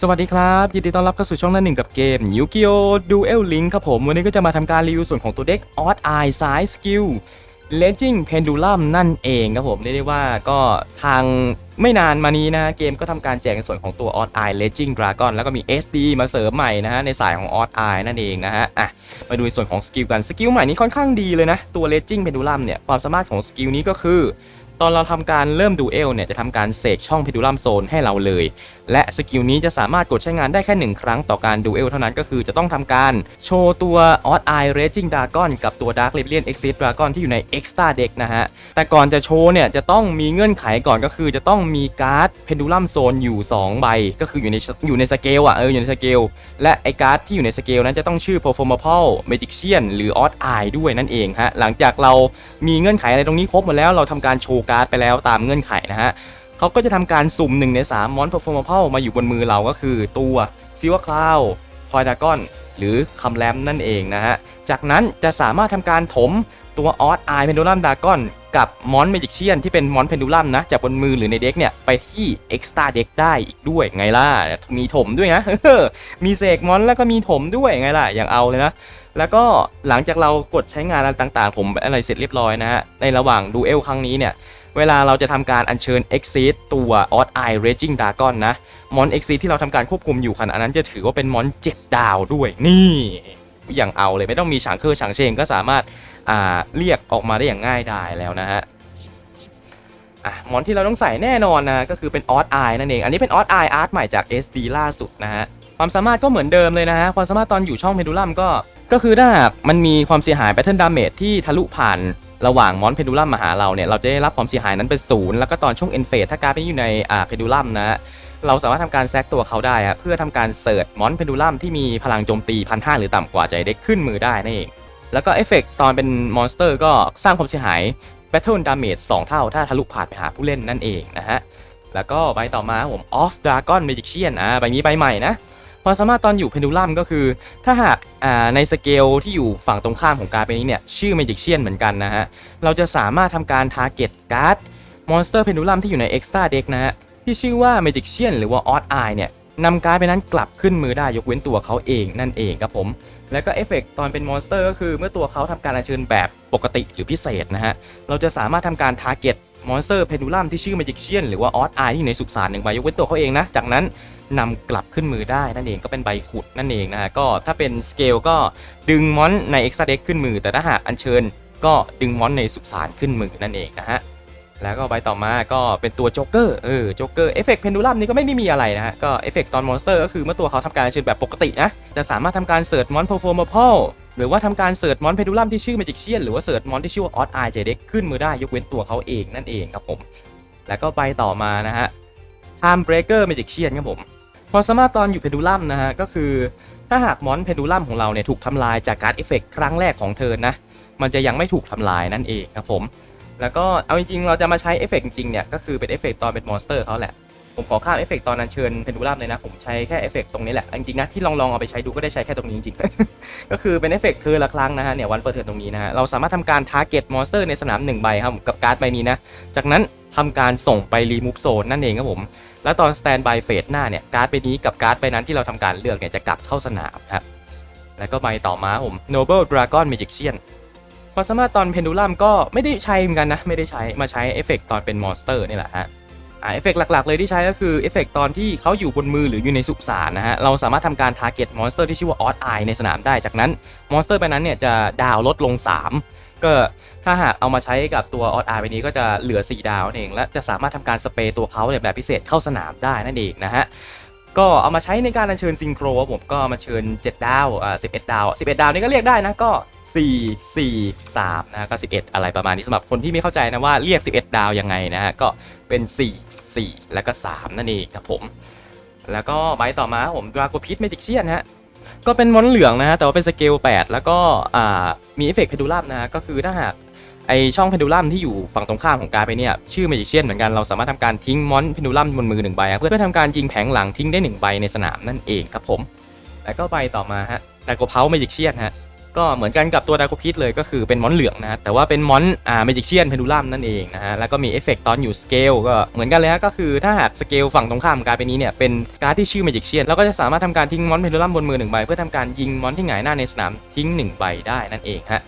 สวัสดีครับ ยินดีต้อนรับเข้าสู่ช่องหน้าหนึ่งกับเกม Yu-Gi-Oh! Duel Link ครับผม วันนี้ก็จะมาทำการรีวิวส่วนของตัวเด็ก Odd Eye Side Skill Legend Pendulum นั่นเองครับผมเรียกได้ว่าก็ทางไม่นานมานี้นะ เกมก็ทำการแจกในส่วนของตัว Odd Eye Legend Dragon แล้วก็มี SD มาเสริมใหม่นะฮะในสายของ Odd Eye นั่นเองนะฮะอะมาดูในส่วนของสกิลกันสกิลใหม่นี้ค่อนข้างดีเลยนะ ตัว Legend Pendulum เนี่ยความสามารถของสกิลนี้ก็คือ ตอนเราทำการเริ่มดูเอลเนี่ยจะทำการเสกช่องเพดูลัมโซนให้เราเลย และสกิลนี้จะสามารถกดใช้งานได้แค่หนึ่งครั้งต่อการดูเอลเท่านั้นก็คือจะต้องทำการโชว์ตัว Odd Eye Raging Dragon กับตัว Dark Rebellion Exit Dragon ที่อยู่ใน Extra Deck นะฮะ แต่ก่อนจะโชว์เนี่ยจะต้องมีเงื่อนไขก่อนก็คือจะต้องมีการ์ดเพดูลัมโซนอยู่ 2 ใบ ก็คืออยู่ในอยู่ในสเกลอะเอออยู่ในสเกลและไอการ์ดที่อยู่ในสเกลนั้นจะต้องชื่อ Performable Magician หรือ Odd Eye ด้วยนั่นเองฮะหลังจากเรามีเงื่อนไขอะไรตรงนี้ครบหมดแล้วเราทำการโชว์การ์ดไปแล้วตามเงื่อนไขนะฮะเขาก็จะทำการสุ่ม1ใน3มอน Performable มาอยู่บนมือเราก็คือตัว Silver Cloud คอยดากอนหรือคำแรมนั่นเองนะฮะ จากนั้นจะสามารถทำการถมตัวออสไอเพนดูลัมดากอนกับมอนเมจิกเชียนที่เป็นมอนเพนดูลัมนะ จากบนมือหรือในเด็กเนี่ย ไปที่เอ็กซ์ตาเด็กได้อีกด้วยไงล่ะ มีถมด้วยนะ มีเสกมอนแล้วก็มีถมด้วยไงล่ะ อย่างเอาเลยนะ แล้วก็หลังจากเรากดใช้งานอะไรต่างๆ ผมอะไรเสร็จเรียบร้อยนะฮะ ในระหว่างดูเอลครั้งนี้เนี่ย เวลาเราจะทำการอัญเชิญ Exit ตัว Odd Eye Raging Dragon นะ มอน Exit ที่เราทำการควบคุมอยู่ขณะนั้นจะถือว่าเป็นมอน7ดาวด้วยนี่อย่างเอาเลยไม่ต้องมีฉางเคอร์ฉางเชงก็สามารถเรียกออกมาได้อย่างง่ายดายแล้วนะฮะมอนที่เราต้องใส่แน่นอนนะก็คือเป็น Odd Eye นั่นเองอันนี้เป็น Odd Eye Art ใหม่จาก SD ล่าสุดนะฮะความสามารถก็เหมือนเดิมเลยนะฮะความสามารถตอนอยู่ช่องเพนดูลัมก็ก็คือถ้าหากมันมีความเสียหาย Pattern Damage ที่ทะลุผ่าน ระหว่างมอนเพนดูลัมมาหาเราเนี่ยเราจะได้รับความเสียหายนั้นเป็นศูนย์แล้วก็ตอนช่วง End Phase ถ้าการเป็นอยู่ในอ่าเพนดูลัมนะเราสามารถทำการแซกตัวเขาได้เพื่อทำการเสิร์ชมอนเพนดูลัมที่มีพลังโจมตีพันห้าหรือต่ำกว่าใจเด็กขึ้นมือได้นั่นเองแล้วก็เอฟเฟกตอนเป็นมอนสเตอร์ก็สร้างความเสียหาย Battle Damage 2 เท่า ถ้าทะลุผ่านไปหาผู้เล่นนั่นเองนะฮะ แล้วก็ใบต่อมาผม Off Dragon Magician อ่าใบนี้ใบใหม่นะ ความสามารถตอนอยู่เพนดูลัมก็คือ ถ้าหากในสเกลที่อยู่ฝั่งตรงข้ามของการ์ดใบนี้เนี่ยชื่อ Magician เหมือนกันนะฮะ เราจะสามารถทำการ target การ์ดมอนสเตอร์เพนดูลัมที่อยู่ใน Extra Deck นะฮะ ที่ชื่อว่า Magician หรือว่า Odd Eye เนี่ยนำการ์ดไปนั้นกลับขึ้นมือได้ยกเว้นตัวเขาเองนั่นเองครับผม แล้วก็เอฟเฟกตอนเป็นมอนสเตอร์ก็คือเมื่อตัวเขาทำการอัญเชิญแบบปกติหรือพิเศษนะฮะ เราจะสามารถทำการทาร์เก็ต มอนสเตอร์เพนดูลัมที่ชื่อ Magician หรือว่า Odd Eye ที่อยู่ในสุสานหนึ่งใบยกเว้นตัวเขาเองนะ จากนั้นนำกลับขึ้นมือได้นั่นเองก็เป็นใบขุดนั่นเองนะฮะก็ถ้าเป็นสเกลก็ดึงมอนใน Extra Deck ขึ้นมือ แต่ถ้าหากอัญเชิญ ก็ดึงมอนในสุสานขึ้นมือนั่นเองนะฮะแล้วก็ใบต่อมาก็เป็นตัวโจ๊กเกอร์เออโจ๊กเกอร์เอฟเฟกต์เพนดูลัมนี่ก็ไม่ได้มีอะไรนะฮะก็เอฟเฟกต์ตอนมอนสเตอร์ก็คือเมื่อตัวเขาทำการเชิญแบบปกตินะจะสามารถทำการเสิร์ชมอนเพอร์ฟอร์มพอล หรือว่าทำการเสิร์ชมอนเพดูลัมที่ชื่อ Magician หรือว่าเสิร์ชมอนที่ชื่อว่าออสไอเจเด็กขึ้นมือได้ยกเว้นตัวเขาเองนั่นเองครับผม แล้วก็ใบต่อมานะฮะ Time Breaker Magician ครับผมความสามารถตอนอยู่เพดูลัมนะฮะก็คือถ้าหากมอนเพดูลัมของเราเนี่ยถูกทำลายจากการเอฟเฟกต์ครั้งแรกของเธอนะมันจะยังไม่ถูกทำลายนั่นเองครับผม แล้วก็เอาจริงๆเราจะมาใช้เอฟเฟกต์จริงเนี่ยก็คือเป็นเอฟเฟกต์ตอนเป็นมอนสเตอร์เขาแหละ ผมขอข้ามเอฟเฟกต์ตอนนั้นเชิญเพนดูลัมเลยนะ ผมใช้แค่เอฟเฟกต์ตรงนี้แหละ จริงๆนะที่ลองลองเอาไปใช้ดูก็ได้ใช้แค่ตรงนี้จริงๆ ก็คือเป็นเอฟเฟกต์คือละครั้งนะฮะเนี่ยวันเปิดเทอมตรงนี้นะฮะเราสามารถทำการทาร์เก็ตมอนสเตอร์ในสนาม1ใบครับกับการ์ดใบนี้นะ จากนั้นทำการส่งไปรีมูฟโซนนั่นเองครับผม แล้วตอนสแตนบายเฟสหน้าเนี่ยการ์ดใบนี้กับการ์ดใบนั้นที่เราทำการเลือกเนี่ยจะกลับเข้าสนามครับแล้วก็ใบต่อมาผม Noble Dragon Magician ความสามารถตอนเพนดูลัมก็ไม่ได้ใช้เหมือนกันนะ ไม่ได้ใช้มาใช้เอฟเฟกตอนเป็นมอนสเตอร์นี่แหละฮะ เอฟเฟกหลักๆเลยที่ใช้ก็คือเอฟเฟกตอนที่เขาอยู่บนมือหรืออยู่ในสุสานนะฮะ เราสามารถทำการทาร์เก็ตมอนสเตอร์ที่ชื่อว่าออสไอในสนามได้ จากนั้นมอนสเตอร์ไปนั้นเนี่ยจะดาวลดลง 3 ก็ถ้าหากเอามาใช้กับตัวออสไอไปนี้ก็จะเหลือ 4 ดาวเอง และจะสามารถทำการสเปรย์ตัวเขาเนี่ยแบบพิเศษเข้าสนามได้นั่นเองนะฮะก็เอามาใช้ในการอัญเชิญซิงโครผมก็มาเชิญ 7 ดาวอ่า11 ดาว 11 ดาวนี่ก็เรียกได้นะก็ 4 4 3นะก็11 อะไรประมาณนี้สำหรับคนที่ไม่เข้าใจนะว่าเรียก 11 ดาวยังไงนะฮะก็เป็น 4 4 แล้วก็ 3 นั่นเองครับผม แล้วก็ใบต่อมาผมดราโกพิทเมจิกเชียนฮะก็เป็นมอนเหลืองนะฮะแต่ว่าเป็นสเกล 8 แล้วก็มีเอฟเฟกต์เพดูลัมนะ ก็คือถ้าหากไอช่องเพนดูลัมที่อยู่ฝั่งตรงข้ามของการไปเนี่ยชื่อ Magician เหมือนกันเราสามารถทำการทิ้งมอนเพนดูลัมบนมือหนึ่งใบเพื่อทำการยิงแผงหลังทิ้งได้หนึ่งใบในสนามนั่นเองครับผม แล้วก็ใบต่อมาฮะแต่กเพา Magician ฮะ ก็เหมือนกันกับตัวดาโคพิทเลยก็คือเป็นมอนเหลืองนะแต่ว่าเป็นมอนอ่าเมจิเชียนเพนดูลัมนั่นเองนะฮะแล้วก็มีเอฟเฟกต์ตอนอยู่สเกลก็เหมือนกันเลยก็คือถ้าหากสเกลฝั่งตรงข้ามการเป็นนี้เนี่ยเป็นการ์ดที่ชื่อเมจิเชียนเราก็จะสามารถทำการทิ้งมอนเพนดูลัมบนมือหนึ่งใบเพื่อทำการยิงมอนที่หงายหน้าในสนามทิ้งหนึ่งใบได้นั่นเองฮะ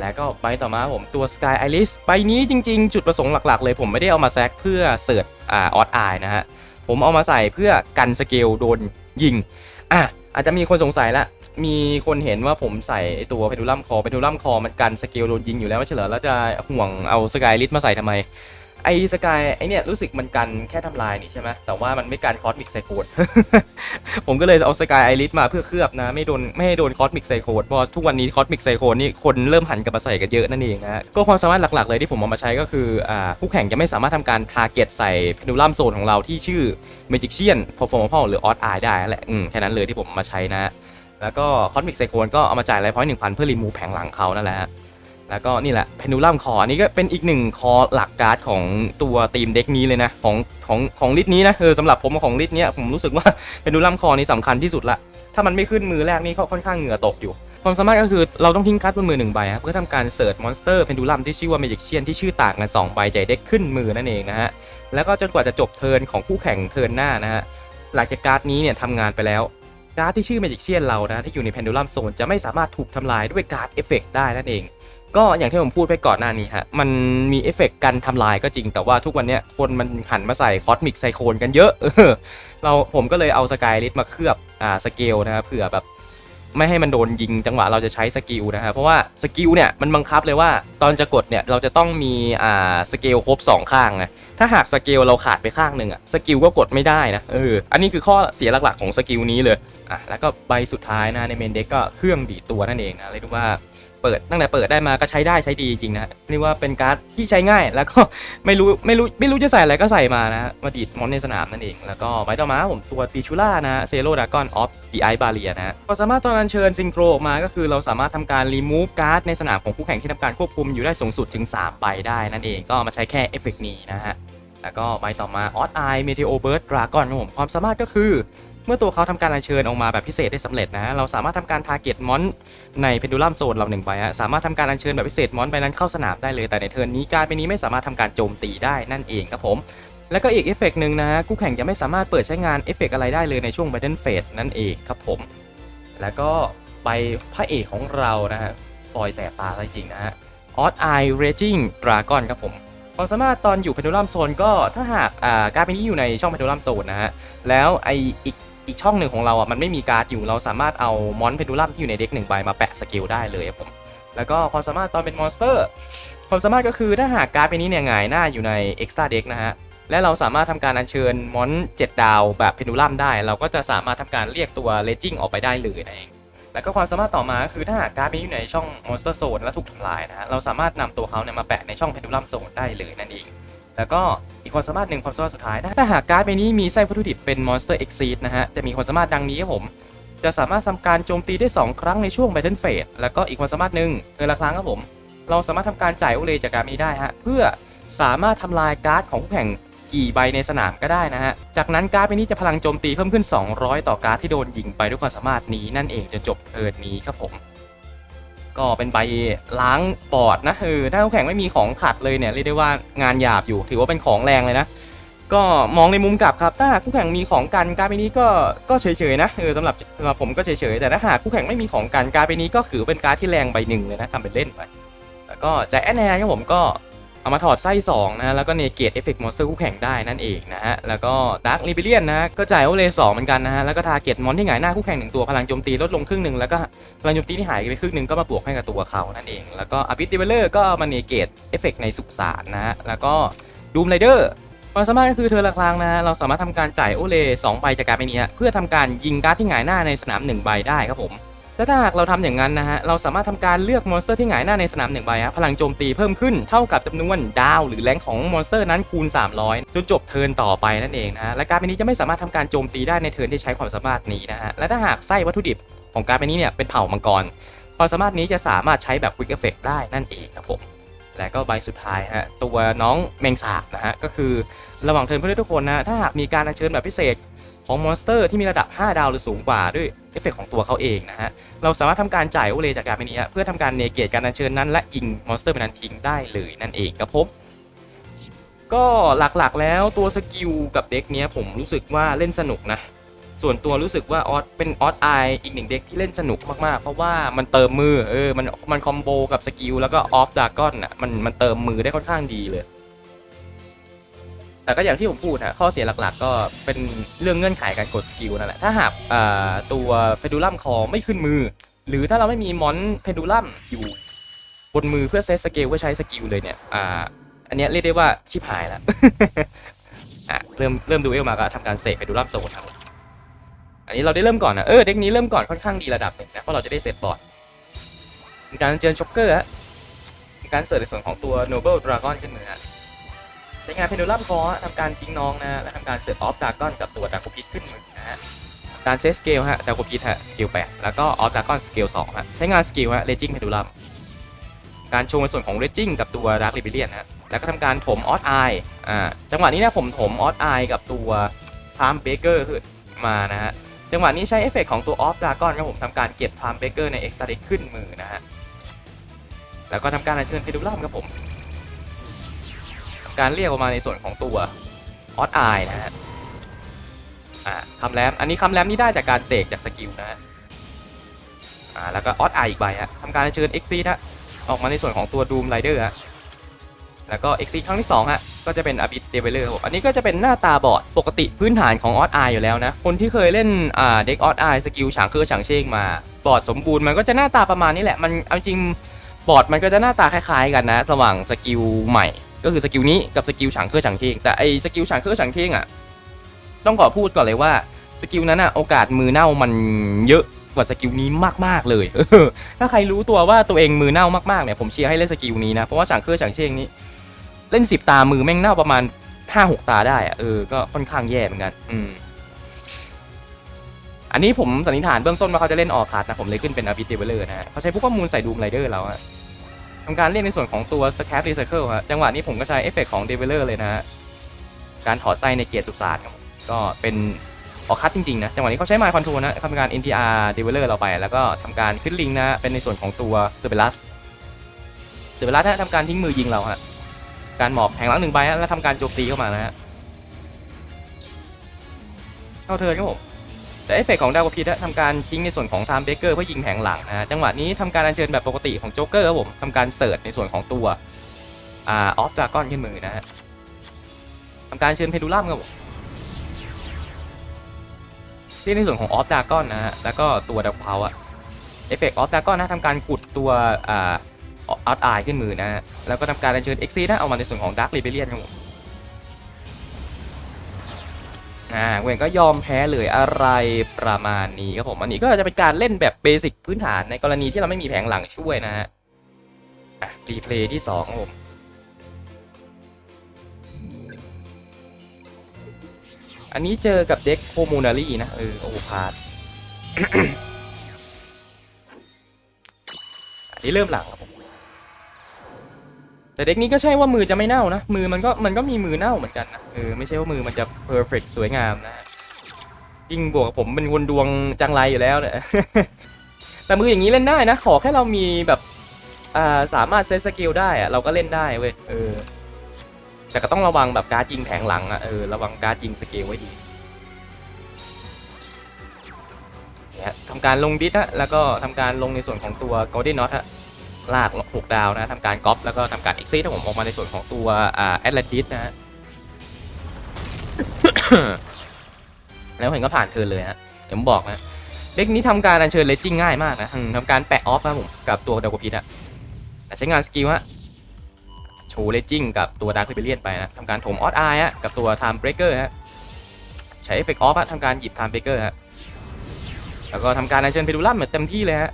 แล้วก็ใบต่อมาผมตัว Sky Iris ใบนี้จริง ๆ จุดประสงค์หลัก ๆ เลยผมไม่ได้เอามาแซกเพื่อเสิร์ชอ่าออดไอนะฮะผมเอามาใส่เพื่อกันสเกลโดนยิงอะอาจจะมีคนสงสัยละ มีคนเห็นว่าผมใส่ไอ้ตัวเพดูลัมคอเพดูลัมคอมันกันสเกลโดนยิงอยู่แล้วไม่ใช่เหรอแล้วจะห่วงเอาสกายลิสมาใส่ทำไม ไอ้สกายไอ้เนี่ยรู้สึกมันกันแค่ทำลายนี่ใช่ไหมแต่ว่ามันไม่กันคอสมิกไซโคดผมก็เลยเอาสกายไอริสมาเพื่อเคลือบนะ ไม่โดนไม่ให้โดนคอสมิกไซโคดเพราะทุกวันนี้คอสมิกไซโคดนี่คนเริ่มหันกลับมาใส่กันเยอะนั่นเองนะฮะก็ความสามารถหลักๆเลยที่ผมเอามาใช้ก็คืออ่าคู่แข่งจะไม่สามารถทำการทาร์เก็ตใส่เพนดูลัมโซนของเราที่ชื่อ Magician Performable หรือ Odd Eye ได้แหละแค่นั้นเลยที่ผมมาใช้นะ แล้วก็คอสมิกไซโคนก็เอามาจ่ายไลฟ์พอยต์หนึ่งพันเพื่อรีมูฟแผงหลังเขานั่นแหละฮะแล้วก็นี่แหละเพนูลัมคออันนี้ก็เป็นอีกหนึ่งคอหลักการ์ดของตัวทีมเด็กนี้เลยนะของของของลิสต์นี้นะเออสำหรับผมของลิสต์เนี้ยผมรู้สึกว่าเพนูลัมคอนี่สำคัญที่สุดละถ้ามันไม่ขึ้นมือแรกนี่ก็ค่อนข้างเหงื่อตกอยู่ ความสามารถก็คือเราต้องทิ้งการ์ดบนมือหนึ่งใบเพื่อทำการเสิร์ชมอนสเตอร์เพนดูลัมที่ชื่อว่าเมจิกเชียนที่ชื่อต่างกัน2ใบใจเด็กขึ้นมือนั่นเองนะฮะแล้วก็จนกว่าจะจบเทิร์นของคู่แข่งเทิร์นหน้านะฮะหลังจากการ์ดนี้เนี่ยทำงานไปแล้ว การ์ดที่ชื่อ Magic เชียนเรานะที่อยู่ในแพนดูลัมโซนจะไม่สามารถถูกทำลายด้วยการ์ดเอฟเฟกได้นั่นเอง ก็อย่างที่ผมพูดไปก่อนหน้านี้ฮะมันมีเอฟเฟกกันทำลายก็จริง แต่ว่าทุกวันนี้คนมันหันมาใส่คอสมิกไซโคนกันเยอะเราผมก็เลยเอาสกายลิสมาเคลือบอ่าสเกลนะครับเผื่อแบบ ไม่ให้มันโดนยิงจังหวะเราจะใช้สกิลนะครับเพราะว่าสกิลเนี่ยมันบังคับเลยว่าตอนจะกดเนี่ยเราจะต้องมีอ่าสเกลครบ 2 ข้างนะถ้าหากสเกลเราขาดไปข้างหนึ่งอะสกิลก็กดไม่ได้นะเอออันนี้คือข้อเสียหลักๆของสกิลนี้เลยอะแล้วก็ใบสุดท้ายนะในเมนเด็กก็เครื่องดีดตัวนั่นเองนะเรียกได้ว่า เปิดตั้งแต่เปิดได้มาก็ใช้ได้ใช้ดีจริงนะเรียกว่าเป็นการ์ดที่ใช้ง่าย แล้วก็ไม่รู้ไม่รู้ไม่รู้จะใส่อะไรก็ใส่มานะมาดีดมอนในสนามนั่นเอง แล้วก็ใบต่อมาผมตัวติชูล่านะเซโรดากอนออฟดีไอบาเรียนะก็สามารถตอนนั้นเชิญซิงโครออกมาก็คือเราสามารถทำการรีมูฟการ์ดในสนามของคู่แข่งที่ทำการควบคุมอยู่ได้สูงสุดถึง3ใบได้นั่นเองก็มาใช้แค่เอฟเฟกนี้นะฮะแล้วก็ใบต่อมาออ d ไอเมเทโอเบิร์ดดราก้อนครับผมความสามารถก็คือ เมื่อตัวเขาทำการอัญเชิญออกมาแบบพิเศษได้สำเร็จนะ เราสามารถทำการทาร์เก็ตมอนในเพนดูลัมโซนเราหนึ่งใบฮะ สามารถทำการอัญเชิญแบบพิเศษมอนใบนั้นเข้าสนามได้เลย แต่ในเทิร์นนี้การไปนี้ไม่สามารถทำการโจมตีได้นั่นเองครับผม แล้วก็อีกเอฟเฟกต์หนึ่งนะฮะคู่แข่งจะไม่สามารถเปิดใช้งานเอฟเฟกต์อะไรได้เลยในช่วง Battle Phase นั่นเองครับผม แล้วก็ใบพระเอกของเรานะฮะปล่อยแสบตาจริงๆนะฮะ Odd Eye Raging Dragon ครับผมความสามารถตอนอยู่ Pendulum Zone ก็ถ้าหากการ์ดใบนี้อยู่ในช่อง Pendulum Zone นะฮะแล้วไออีก อีกช่องหนึ่งของเราอะมันไม่มีการ์ดอยู่เราสามารถเอามอนเพนดูลัมที่อยู่ในเด็กหนึ่งใบมาแปะสกิลได้เลยครับผมแล้วก็ความสามารถตอนเป็นมอนสเตอร์ความสามารถก็คือถ้าหากการ์ดใบนี้เนี่ยหงายหน้าอยู่ใน Extra Deck นะฮะและเราสามารถทำการอัญเชิญมอน7ดาวแบบเพนดูลัมได้ เราก็จะสามารถทำการเรียกตัวเลจิงออกไปได้เลยนั่นเองแล้วก็ความสามารถต่อมาคือถ้าหากการ์ดใบนี้อยู่ในช่อง Monster Zone และถูกทำลายนะฮะเราสามารถนำตัวเขาเนี่ยมาแปะในช่อง Pendulum Zone ได้เลยนั่นเอง แล้วก็อีกความสามารถหนึ่งความสามารถสุดท้ายนะถ้าหากการ์ดใบนี้มีไส้วัตถุดิบเป็น Monster Exceed นะฮะ จะมีความสามารถดังนี้ครับผม จะสามารถทำการโจมตีได้ 2 ครั้งในช่วง Battle Phase แล้วก็อีกความสามารถหนึ่งเออละครั้งครับผม เราสามารถทำการจ่ายโอเลจากการนี้ได้ฮะ เพื่อสามารถทำลายการ์ดของคู่แข่งกี่ใบในสนามก็ได้นะฮะ จากนั้นการ์ดใบนี้จะพลังโจมตีเพิ่มขึ้น 200 ต่อการ์ดที่โดนยิงไปด้วยความสามารถนี้นั่นเองจนจบเทิร์นนี้ครับผม ก็เป็นใบล้างปอดนะเออถ้าคู่แข่งไม่มีของขัดเลยเนี่ยเรียกได้ว่างานหยาบอยู่ ถือว่าเป็นของแรงเลยนะก็มองในมุมกลับครับ ถ้าคู่แข่งมีของกันการไปนี้ก็ก็เฉยๆนะเออสำหรับสำหรับผมก็เฉยๆแต่ถ้าหากคู่แข่งไม่มีของกันการไปนี้ก็ถือเป็นการดที่แรงใบหนึ่งเลยนะทำเป็นเล่นไปแล้วก็ใจแอนแอร์ครับผมก็ เอามาถอดไส้2นะแล้วก็เนเกตเอฟเฟกต์มอนสเตอร์คู่แข่งได้นั่นเองนะฮะ แล้วก็ดาร์คลิเบเลียนนะก็จ่ายโอเลสองเหมือนกันนะฮะ แล้วก็ทาร์เก็ตมอนที่หงายหน้าคู่แข่งหนึ่งตัวพลังโจมตีลดลงครึ่งหนึ่งแล้วก็พลังโจมตีที่หายไปครึ่งหนึ่งก็มาบวกให้กับตัวเขานั่นเอง แล้วก็อบิทเดเวลเลอร์ก็มาเนเกตเอฟเฟกต์ในสุสานนะฮะแล้วก็ดูมไรเดอร์ความสามารถก็คือเธอละครั้งนะเราสามารถทำการจ่ายโอเลสองใบจากการไปนี้เพื่อทำการยิงการ์ดที่หงายหน้าในสนามหนึ่งใบได้ครับผม และถ้าหากเราทำอย่างนั้นนะฮะ เราสามารถทำการเลือกมอนสเตอร์ที่หงายหน้าในสนามหนึ่งใบฮะ พลังโจมตีเพิ่มขึ้นเท่ากับจำนวนดาว หรือแรงของมอนสเตอร์นั้นคูณ 300 จนจบเทิร์นต่อไปนั่นเองนะฮะ และการ์ดใบนี้จะไม่สามารถทำการโจมตีได้ในเทิร์นที่ใช้ความสามารถนี้นะฮะ และถ้าหากไส้วัตถุดิบของการ์ดใบนี้เนี่ยเป็นเผ่ามังกร ความสามารถนี้จะสามารถใช้แบบ Quick Effect ได้นั่นเองครับผมและก็ใบสุดท้ายฮะตัวน้องแมงสาบนะฮะก็คือระหว่างเทิร์นเพื่อนทุกคนนะถ้าหากมีการอัญเชิญแบบพิเศษ ของมอนสเตอร์ที่มีระดับ 5 ดาวหรือสูงกว่าด้วยเอฟเฟกของตัวเขาเองนะฮะ เราสามารถทำการจ่ายโอเลจากการเป็นนี้เพื่อทำการเนเกตการอัญเชิญนั้น และยิงมอนสเตอร์เป็นนั้นทิ้งได้เลยนั่นเองครับผมก็หลักๆแล้วตัวสกิลกับเด็กเนี้ยผมรู้สึกว่าเล่นสนุกนะส่วนตัวรู้สึกว่าออสเป็นออสไออีกหนึ่งเด็กที่เล่นสนุกมากๆ เพราะว่ามันเติมมือเออมันมันคอมโบกับสกิลแล้วก็ออฟดากอนอะมันมันเติมมือได้ค่อนข้างดีเลย แต่ก็อย่างที่ผมพูดนะข้อเสียหลักๆ ก็เป็นเรื่องเงื่อนไขการกดสกิลนั่นแหละ ถ้าหากตัวเพดูลัมคอไม่ขึ้นมือ หรือถ้าเราไม่มีมอนเพดูลัมอยู่บนมือเพื่อเซตสเกลเพื่อใช้สกิลเลยเนี่ยอ่าอันนี้เรียกได้ว่าชิบหายแล้วอะเริ่มเริ่มดูเอลมาก็ทำการเสกเพดูลัมโซนครับอันนี้เราได้เริ่มก่อนนะเออเด็กนี้เริ่มก่อนค่อนข้างดีระดับหนึ่งนะเพราะเราจะได้เซตบอร์ดมีการเจอช็อกเกอร์ฮะมีการเสิร์ชในส่วนของตัว Noble Dragon ขึ้นมือฮะ ช้งานเพนดูลัมคอทำการทิ้งน้องนะและทำการเสิร์ชออฟดากอนกับตัวดากพิทขึ้นมือนะฮะการเซตสเกลฮะดากพิทฮะสเกล8แล้วก็ออฟดากอนสเกล2ฮะใช้งานสกิลฮะเลจิงเพนดูลัมการโชว์ในส่วนของเรจิงกับตัวดาร์คลิบิเลียนฮะแล้วก็ทำการถมออสไออ่าจังหวะนี้เนะผมถมออสไอกับตัวพามเบเกอร์มานะฮะจังหวะนี้ใช้เอฟเฟกต์ของตัว Off Dragon ครับผมทำการเก็บ Time Breaker ใน Extra Deck ขึ้นมือนะฮะแล้วก็ทำการอัญเชิญเพดูลัมครับผม การเรียกออกมาในส่วนของตัว Odd Eye นะฮะอ่าคำแรมอันนี้คำแรมนี่ได้จากการเสกจากสกิลนะฮะอ่าแล้วก็ Odd Eye อีกใบฮะทำการเชิญ Exceed ฮะออกมาในส่วนของตัว Doom Rider ฮะแล้วก็ Exceed ครั้งที่2ฮะก็จะเป็น Abyss Develer ครับผมอันนี้ก็จะเป็นหน้าตาบอร์ดปกติพื้นฐานของออ d ไออยู่แล้วนะ คนที่เคยเล่นอ่าเด็กออ d ไอสกิลฉางเครือฉางเชงมา บอร์ดสมบูรณ์มันก็จะหน้าตาประมาณนี้แหละมันเอาจริงบอร์ดมันก็จะหน้าตาคล้ายๆกันนะ ระหว่างสกิลใหม่ ก็คือสกิลนี้กับสกิลฉางเครือฉางเชงแต่ไอสกิลฉางเครือฉางเชงอะต้องขอพูดก่อนเลยว่าสกิลนั้นอะโอกาสมือเน่ามันเยอะกว่าสกิลนี้มากๆเลยถ้าใครรู้ตัวว่าตัวเองมือเน่ามากๆเนี่ยผมเชียร์ให้เล่นสกิลนี้นะเพราะว่าฉางเครือฉางเชงนี้เล่นสิบตามือแม่งเน่าประมาณห้าหกตาได้อะเออก็ค่อนข้างแย่เหมือนกัน อืมอันนี้ผมสันนิษฐานเบื้องต้นว่าเขาจะเล่นออคัสนะผมเลยขึ้นเป็นอาบิเดเวลเลอร์นะฮะเขาใช้พวกข้อมูลใส่ดูมไรเดอร์แล้วอะ ทำการเล่นในส่วนของตัว s c a p Recycle ฮะจังหวะนี้ผมก็ใช้เอฟเฟกของ d e v e l o r เลยนะฮะการถอดไส้ในเกียร์สุสานครับผมก็เป็นออกคัสจริงๆนะจังหวะนี้เขาใช้ไมค์คอนโทรลนะทำการ NTR d e v e l o r เราไป แล้วก็ทำการขึ้นลิงนะเป็นในส่วนของตัว c e r b e l u s c e r b e l u s นะทำการทิ้งมือยิงเราฮะการหมอบแผงหลังหนึ่งใบแล้วทำการโจมตีเข้ามานะฮะเข้าเทิร์นครับผม แต่เอฟเฟกของดาวพีททำการทิ้งในส่วนของไทม์เบเกอร์เพื่อยิงแผงหลังนะจังหวะนี้ทำการอัญเชิญแบบปกติของโจ๊กเกอร์ครับผมทำการเสิร์ชในส่วนของตัวอ่าออฟดราก้อนขึ้นมือนะฮะทำการเชิญเพดูลัมครับผมที่ในส่วนของออฟดราก้อนนะฮะแล้วก็ตัวดักเพาอะเอฟเฟกออฟดราก้อนนะทำการขุดตัวอ่าออดไอขึ้นมือนะฮะแล้วก็ทำการอัญเชิญ x อ็กซีนะเอามาในส่วนของ Dark Rebellion ครับผม อ่าเวนก็ยอมแพ้เลยอะไรประมาณนี้ครับผมอันนี้ก็จะเป็นการเล่นแบบเบสิกพื้นฐานในกรณีที่เราไม่มีแผงหลังช่วยนะฮะอะรีเพลย์ที่2ครับผมอันนี้เจอกับเด็กโคมูนารีนะเออโอพาร์อันนี้เริ่มหลังครับผม แต่เด็กนี้ก็ใช่ว่ามือจะไม่เน่านะ มือมันก็มันก็มีมือเน่าเหมือนกันนะเออไม่ใช่ว่ามือมันจะเพอร์เฟกสวยงามนะยิ่งบวกผมเป็นคนดวงจังไรอยู่แล้วเนี่ยแต่มืออย่างนี้เล่นได้นะ ขอแค่เรามีแบบอ่าสามารถเซตสกิลได้อะเราก็เล่นได้เว้ยเออแต่ก็ต้องระวังแบบการ์ดยิงแผงหลังอะเออระวังการ์ดยิงสกิลไว้ดีเนี่ยทำการลงดิสฮะแล้วก็ทำการลงในส่วนของตัว Golden Knot ฮะ ลากหกดาวนะทำการก๊อปแล้วก็ทำการเอ็กซิสผมออกมาในส่วนของตัวแอตแลนติสนะฮะแล้วเห็นก็ผ่านเทินเลยฮะเดี๋ยวผมบอกนะเด็กนี้ทำการอัญเชิญเลจิงง่ายมากนะทำการแปะออฟครับผมกับตัวดาวโกพิทอะแต่ใช้งานสกิลฮะโชว์เลจิงกับตัวดาร์คเบเลียนไปนะทำการถมออสไอฮะกับตัวไทม์เบรกเกอร์ฮะใช้เอฟเฟกต์ออฟฮะทำการหยิบไทม์เบรกเกอร์ฮะแล้วก็ทำการอัญเชิญเพดูลัมเหมือนเต็มที่เลยฮะ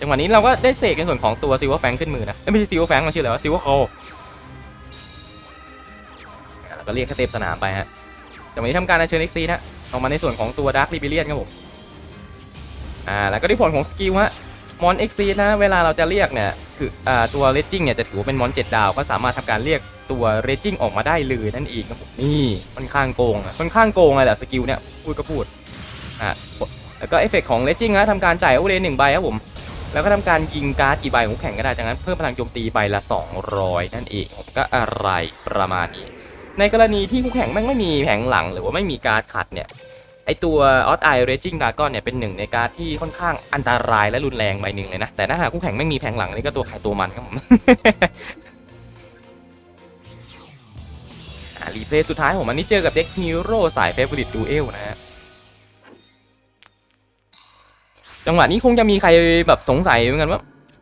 จังหวะนี้เราก็ได้เสกในส่วนของตัวซิลเวอร์แฟงขึ้นมือนะเอ้ยไม่ใช่ซิลเวอร์แฟงมันชื่ออะไรวะซิลเวอร์โคแล้วก็เรียกแค่เต็มสนามไปฮะจังหวะนี้ทำการเชิญเอ็กซีนะออกมาในส่วนของตัวดาร์ครีบิเลียนครับผมอ่าแล้วก็ที่ผลของสกิลฮะมอนเอ็กซีนะเวลาเราจะเรียกเนี่ยถืออ่าตัวเลจจิ้งเนี่ยจะถือว่าเป็นมอนเจ็ดดาวก็สามารถทำการเรียกตัวเรจิ n งออกมาได้เลยนั่นเองครับผมนี่ค่อนข้างโกงอะค่อนข้างโกงเลยแหละสกิลเนี่ยพูดก็พูดอะแล้วก็เอฟเฟกของเรจิ n งนะทำการจ่ายโอเลนหนึ่งใบครับผม แล้วก็ทำการยิงการ์ดกี่ใบของคู่แข่งก็ได้จากนั้นเพิ่มพลังโจมตีใบละ 200 นั่นเองก็อะไรประมาณนี้ ในกรณีที่คู่แข่งแม่งไม่มีแผงหลังหรือว่าไม่มีการ์ดขัดเนี่ยไอตัวออสไอเรจิงดากอนเนี่ยเป็นหนึ่งในการ์ดที่ค่อนข้างอันตรายและรุนแรงใบหนึ่งเลยนะ แต่ถ้าหากคู่แข่งไม่มีแผงหลังนี่ก็ตัวขายตัวมันครับผมรีเพลย์สุดท้ายผมอันนี้เจอกับเด็กฮีโร่สายเฟเวอริตดูเอลนะฮะ จังหวะนี้คงจะมีใครแบบสงสัยเหมือนกันว่า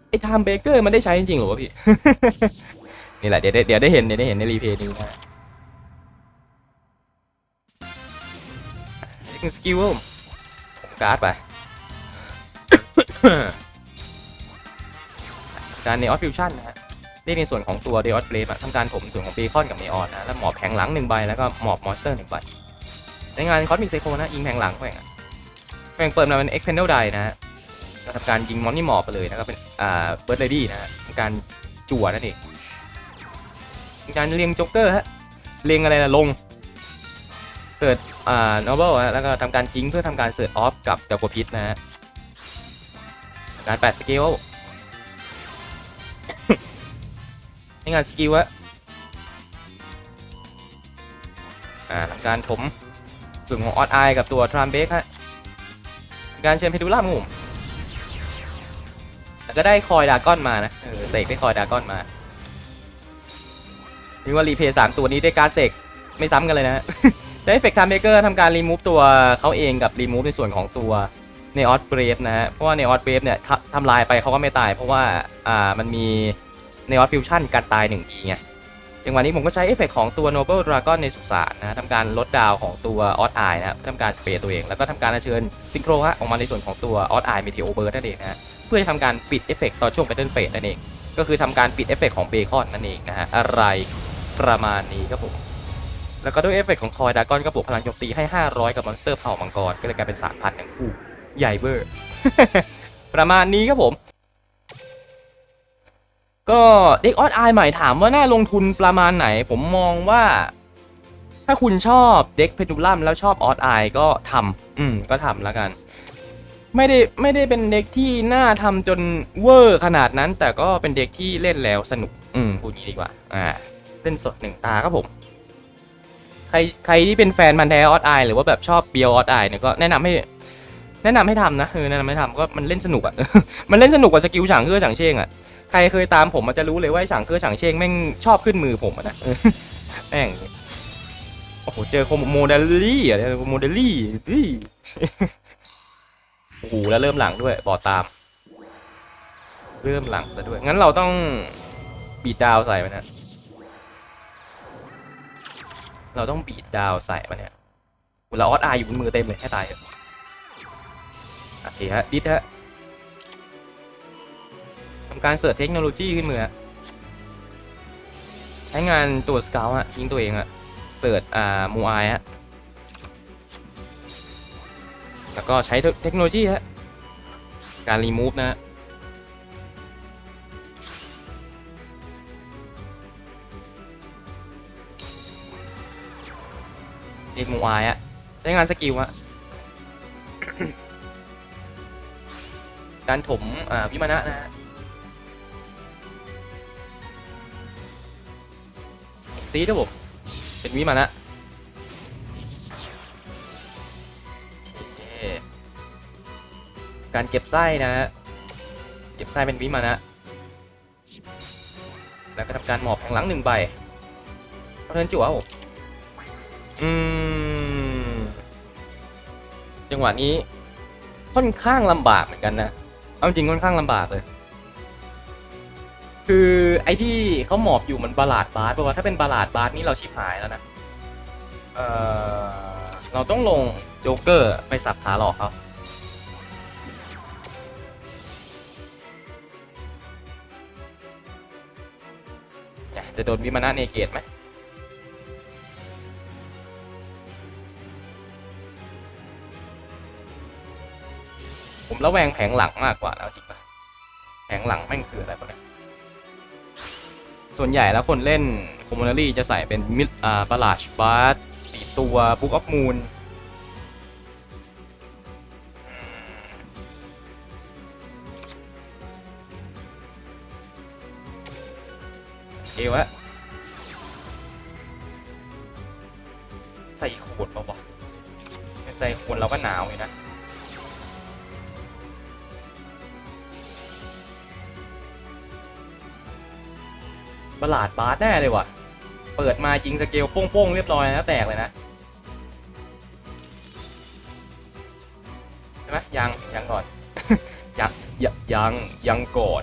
ไอ้ไทม์เบเกอร์มันได้ใช้จริงๆเหรอวะพี่ นี่แหละเดี๋ยวได้เดี๋ยวได้เห็นเดี๋ยวได้เห็นในรีเพลย์นี้นะนี่สกิลผมผมการ์ดไป การเนออฟฟิวชั่นนะฮะเรียกในส่วนของตัวเดออสเบลทำการถมส่วนของเบคอนกับเนออนนะ แล้วหมอบแผงหลังหนึ่งใบ แล้วก็หมอบมอนสเตอร์หนึ่งใบ ในงานคอสมิกไซโคนะ ยิงแผงหลังแข่งอะ แข่งเปิดมาเป็นเอ็กเพนเดลไดนะฮะทำการยิงมอนนี่หมอบไปเลยนะครับเป็นอ่าเบิร์ดเลดี้นะฮะการจั่วนั่นเองการเรียงโจ๊กเกอร์ฮะเรียงอะไรนะลงเสิร์ชอ่าโนเบิลฮะแล้วก็ทำการทิ้งเพื่อทำการเสิร์ชออฟกับเจ้าโกพิษนะฮะการแปดสกิลในงานสกิลฮะอ่าทำการถมส่วนของออดไอกับตัวทรามเบกฮะ การเชิญเพดูล่าครับผมแล้วก็ได้คอยดาก้อนมานะ เออเสกได้คอยดาก้อนมานี่ว่ารีเพย์สามตัวนี้ได้การเสกไม่ซ้ำกันเลยนะ ได้เอฟเฟกต์ทามเบเกอร์ทำการรีมูฟตัวเขาเองกับรีมูฟในส่วนของตัวเนออสเบรฟนะฮะ เพราะว่าเนออสเบรฟเนี่ยทำทำลายไปเขาก็ไม่ตาย เพราะว่าอ่ามันมีเนออสฟิวชั่นการตายหนึ่งทีไง จังหวะนี้ผมก็ใช้เอฟเฟกต์ของตัว Noble Dragon ในสุสานนะทำการลดดาวของตัวออสไอนะครับทำการสเปรย์ตัวเอง แล้วก็ทำการเชิญซิงโครฮะออกมาในส่วนของตัวออสไอเมทีโอเบิร์นั่นเองนะเพื่อทำการปิดเอฟเฟกต์ตอนช่วง Battle Phase นั่นเอง ก็คือทำการปิดเอฟเฟกต์ของเบคอนนั่นเองนะฮะอะไรประมาณนี้ครับผมแล้วก็ด้วยเอฟเฟกต์ของคอยดากอนก็บวกพลังโจมตีให้ 500 กับมอนสเตอร์เผ่ามังกรก็เลยกลายเป็น 3,000ทั้งคู่ใหญ่เบอร์ ประมาณนี้ครับผม ก็เด็กออสไอใหม่ถามว่าน่าลงทุนประมาณไหน ผมมองว่า ถ้าคุณชอบเด็กเพดูลัมแล้วชอบออสไอก็ทำอืมก็ทำแล้วกัน ไม่ได้ไม่ได้เป็นเด็กที่น่าทำจนเวอร์ขนาดนั้น แต่ก็เป็นเด็กที่เล่นแล้วสนุก อืมพูดงี้ดีกว่า อ่าเล่นสดหนึ่งตาครับผมใครใครที่เป็นแฟนมันแท้ออสไอหรือว่าแบบชอบเบียร์ออสไอเนี่ยก็แนะนำให้ แนะนำให้ทำนะเออแนะนำให้ทำก็มันเล่นสนุกอะมันเล่นสนุกกว่าสกิลฉางเกื้อฉางเชงอะใครเคยตามผมมันจะรู้เลยว่าฉางเกื้อฉางเชงแม่งชอบขึ้นมือผมอะนะเออแม่งโอ้โหเจอโคโมเดลลี่อะโมเดลลี่อี้โอ้โหแล้วเริ่มหลังด้วยบอดตาม เริ่มหลังซะด้วยงั้นเราต้องบีดดาวใส่มันนะเราต้องบีดดาวใส่มันเนี่ยเวลาออสไออยู่บนมือเต็มเลยให้ตายเถอะ โอเคฮะดิดฮะทำการเสิร์ชเทคโนโลยีขึ้นมือฮะใช้งานตัวสเกลฮะทิ้งตัวเองอะเสิร์ชอ่ามูไอฮะแล้วก็ใช้เทคโนโลยีฮะการรีมูฟนะฮะเรียกมูอายอะใช้งานสกิลฮะ การถมวิมานะนะฮะซีครับผมเป็นวิมานะการเก็บไส้นะฮะเก็บไส้เป็นวิมานะ แล้วก็ทำการหมอบแผงหลังหนึ่งใบเพราะฉะนั้นจั่วผมอืมจังหวะนี้ค่อนข้างลำบากเหมือนกันนะ เอาจริงค่อนข้างลำบากเลย คือไอ้ที่เขาหมอบอยู่มันบาลาดบาสป่าวะถ้าเป็นบาลาดบาสนี่เราชิบหายแล้วนะ เออเราต้องลงโจ๊กเกอร์ไปสับขาหลอกเขาจะจะโดนวิมานะเนเกตไหม ผมระแวงแผงหลังมากกว่าแล้วจริงปะแผงหลังแม่งคืออะไรปะเนี่ยส่วนใหญ่แล้วคนเล่นคอมมูนารีจะใส่เป็นมิดอ่าปลาชบาร์ดตีตัวบุ๊กออฟมูนเกลอะใส่ขวดเปล่าวะใส่ขวดเราก็หนาวอยู่นะ ประหลาดบาสแน่เลยว่ะ เปิดมายิงสเกลโป้งๆเรียบร้อยนะแตกเลยนะใช่ไหมยังยังก่อน ยังยังยังยังก่อน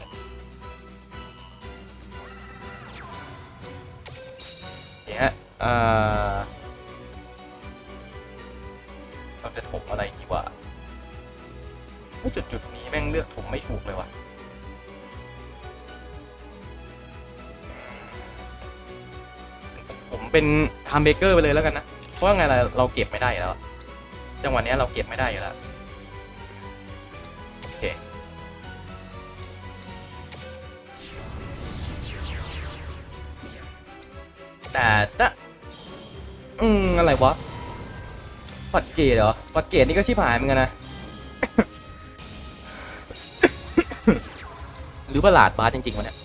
เนี่ยฮะเอ่อเราจะถมอะไรดีวะเฮ้ยจุดนี้แม่งเลือกถมไม่ถูกเลยว่ะ เป็นไทม์เบเกอร์ไปเลยแล้วกันนะ เพราะว่าไงเราเราเก็บไม่ได้แล้ว จังหวะนี้เราเก็บไม่ได้อยู่แล้วโอเคแต่ถ้าอืมอะไรวะฟัดเกตเหรอฟัดเกตนี่ก็ชิบหายเหมือนกันนะ หรือประหลาดบาสจริงๆวะเนี่ย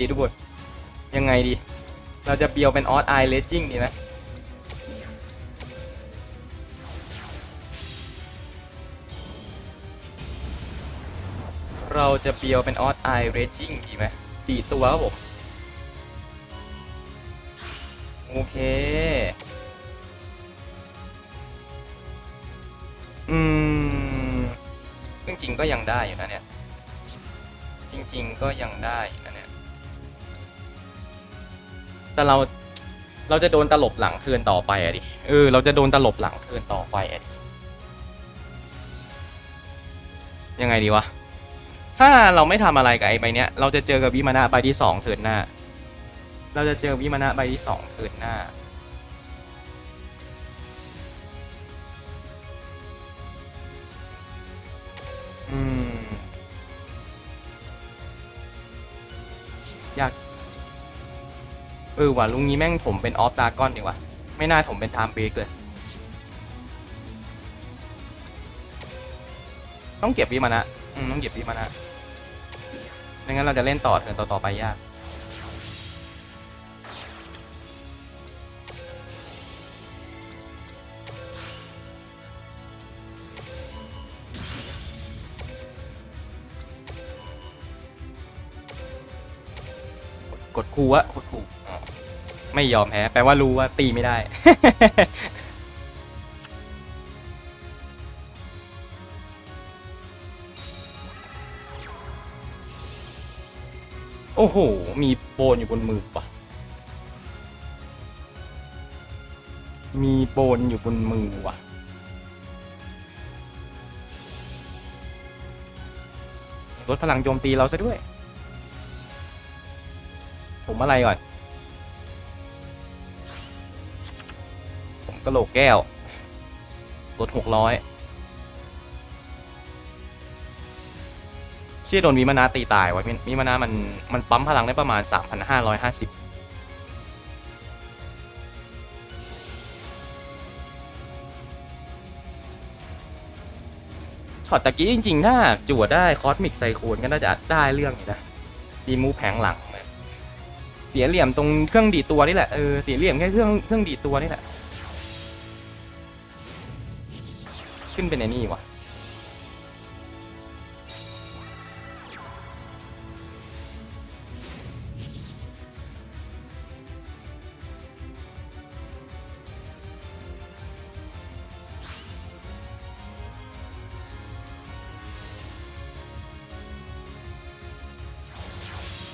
ดีทุกคนยังไงดี เราจะเบียวเป็นออสไอเลจิ้งดีไหมเราจะเบียวเป็นออสไอเรจิ้งดีไหมตีตัวครับผม โอเค อืม จริงๆก็ยังได้อยู่นะเนี่ย จริง ๆ ก็ยังได้ แต่เราเราจะโดนตลบหลังเทินต่อไปอะดิเออเราจะโดนตลบหลังเทินต่อไปอะดิยังไงดีวะถ้าเราไม่ทำอะไรกับไอ้ใบเนี้ย เราจะเจอกับวิมานะใบที่สองเทินหน้า เราจะเจอวิมานะใบที่สองเทินหน้าอืมอยาก เออว่ะลุงนี้แม่งผมเป็นออฟดากอนดีกว่าไม่น่าผมเป็นไทม์เบรกเลย ต้องเก็บวิมานะอืมต้องเก็บวิมานะไม่งั้นเราจะเล่นต่อเทิร์นต่อๆไปยากกดคูอะกดคู ไม่ยอมแพ้แปลว่ารู้ว่าตีไม่ได้ โอ้โห มีโปนอยู่บนมือปะมีโปนอยู่บนมือว่ะ ลดพลังโจมตีเราซะด้วย ผมอะไรก่อน กระโหลกแก้วลดหกร้อยเชี่ยโดนวิมานาตีตายไว้ยวิมานามันมันปั๊มพลังได้ประมาณ 3,550ช็อตตะกี้จริงๆ ถ้าจั่วได้คอสมิกไซโคนก็น่าจะได้เรื่องนะดีมูแผงหลัง เสียเหลี่ยมตรงเครื่องดีตัวนี่แหละ เออ เสียเหลี่ยมแค่เครื่องเครื่องดีตัวนี่แหละ ขึ้นเป็นไอ้นี่วะ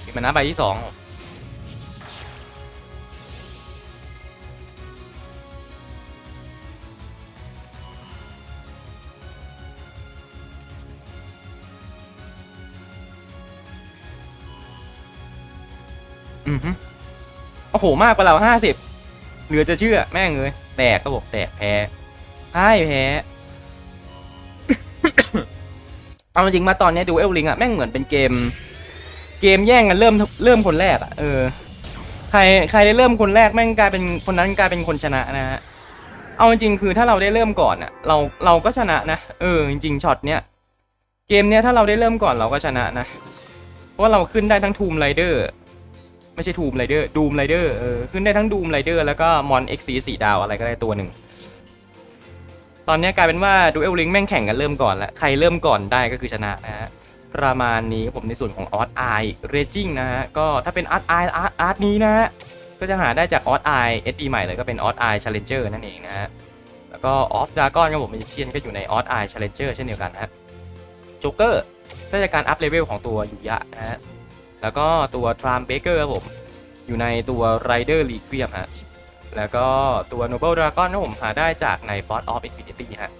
มีมานะใบที่สอง อือฮึโอ้โหมากกว่าเราห้าสิบเหลือจะเชื่อแม่งเลยแตกก็บอกแตกแพ้พ่ายแพ้เอาจริงมาตอนนี้ดูเอลลิงอะแม่งเหมือนเป็นเกม เกมแย่งกันเริ่มเริ่มคนแรกอะเออใครใครได้เริ่มคนแรกแม่งกลายเป็นคนนั้นกลายเป็นคนชนะนะฮะเอาจริงคือถ้าเราได้เริ่มก่อนอะเราเราก็ชนะนะเออจริงช็อตเนี้ยเกมเนี้ยถ้าเราได้เริ่มก่อนเราก็ชนะนะเพราะเราขึ้นได้ทั้งทูมไรเดอร์ ไม่ใช่ทูมไรเดอร์ดูมไรเดอร์เออขึ้นได้ทั้งดูมไรเดอร์แล้วก็มอนเอ็กซีสี่ดาวอะไรก็ได้ตัวหนึ่งตอนนี้กลายเป็นว่าดูเอลลิงแม่งแข่งกันเริ่มก่อนแล้วใครเริ่มก่อนได้ก็คือชนะนะฮะประมาณนี้ผมในส่วนของออ t ไอเรจิ่งนะฮะก็ถ้าเป็นอาร์ตไออาร์ตอาร์ตนี้นะฮะก็จะหาได้จากออ t ไอเอสดีใหม่เลยก็เป็นออ t ไอ Challenger นั่นเองนะฮะแล้วก็ออฟดากอนครับผมมิเชียนก็อยู่ในออ t ไอ Challenger เช่นเดียวกันนะฮะโจ๊กเกอร์ก็จะการอัพเลเวลของตัวยูยะนะฮะ แล้วก็ตัวทรามเบเกอร์ครับผม อยู่ในตัวไรเดอร์ลีเกียมฮะ แล้วก็ตัว Noble Dragon นะผมหาได้จากใน Force of Infinity ฮะ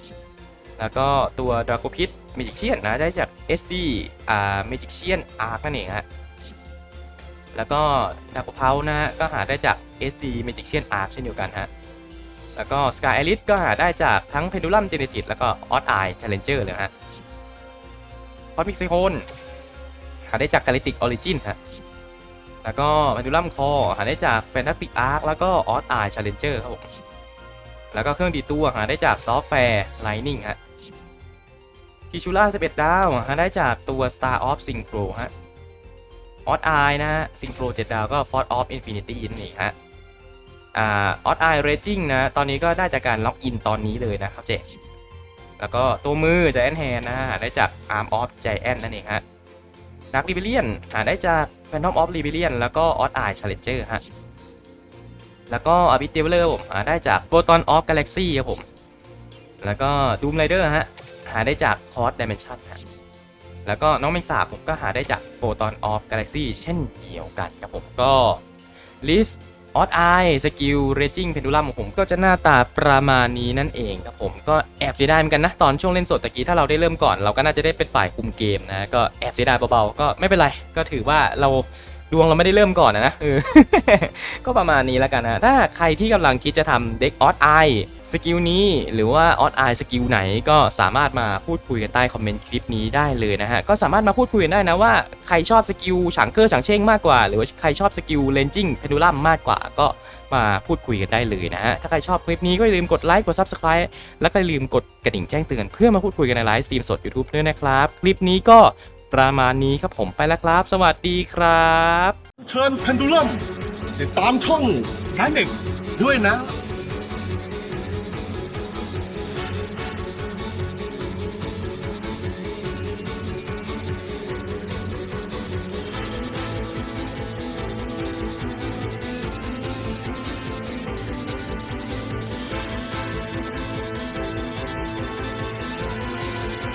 แล้วก็ตัว Draco Pit Magician นนะได้จาก SD อ่า Magician Arc นั่นเองฮะ แล้วก็ Draco p o u นะฮะก็หาได้จาก SD Magician Arc เช่นเดียวกันฮะ แล้วก็ Sky Elite ก็หาได้จากทั้ง Pendulum Genesis แล้วก็ Odd Eye Challenger เลยฮะ Cosmic Cyclone หาได้จาก Galactic Origin ฮะแล้วก็ Pendulum Core หาได้จาก Fantastic Arc แล้วก็ Odd Eye Challenger ครับผมแล้วก็เครื่องดีตัวหาได้จาก Software Lightning ฮะคิชูล่า11 ดาวหาได้จากตัว Star of Synchro ฮะ Odd Eye นะฮะ Synchro 7ดาวก็ Force of Infinity นั่ฮะอ่า Odd Eye Raging นะ ตอนนี้ก็ได้จากการล็อกอินตอนนี้เลยนะครับเจแล้วก็ตัวมือ Giant Hand นะฮะหาได้จาก Arm of Giant นั่นเองฮะ ดักรีเบเลียนหาได้จากแฟนทอมออฟรีเบเลียนแล้วก็ออสไอชาเลนเจอร์ฮะ แล้วก็อาบิเทเวเลอร์ผมหาได้จากโฟตอนออฟกาแล็กซี่ครับผม แล้วก็ดูมไรเดอร์ฮะ หาได้จากคอร์สดิเมนชั่นฮะ แล้วก็น้องแมงสาผมก็หาได้จากโฟตอนออฟกาแล็กซี่เช่นเดียวกันครับผมก็ลิสต์ ออสไอสกิลเรจิ่งเพนดูรัมของผมก็จะหน้าตาประมาณนี้นั่นเองครับผมก็แอบเสียดายเหมือนกันนะตอนช่วงเล่นสดตะกี้ถ้าเราได้เริ่มก่อนเราก็น่าจะได้เป็นฝ่ายคุมเกมนะก็แอบเสียดายเบาๆก็ไม่เป็นไรก็ถือว่าเรา ดวงเราไม่ได้เริ่มก่อนนะนะเออก็ประมาณนี้แล้วกันนะ ถ้าใครที่กำลังคิดจะทำเด็กออ d ไอสกิลนี้ หรือว่าออ d ไอสกิลไหนก็สามารถมาพูดคุยกันใต้คอมเมนต์คลิปนี้ได้เลยนะฮะ ก็สามารถมาพูดคุยกันได้นะว่าใครชอบสกิลฉางเกอร์ฉางเช่งมากกว่า หรือว่าใครชอบสกิลเลนจิ้งเพดูลัมมากกว่าก็มาพูดคุยกันได้เลยนะฮะ ถ้าใครชอบคลิปนี้ก็อย่าลืมกดไลค์ กด Subscribe แล้วก็อย่าลืมกดกระดิ่งแจ้งเตือนเพื่อมาพูดคุยกันในไลฟ์สตรีมสด YouTube ด้วยนะครับ คลิปนี้ก็ ประมาณนี้ครับผมไปแล้วครับ สวัสดีครับ เชิญเพนดูลัมติดตามช่องร้านหนึ่งด้วยนะ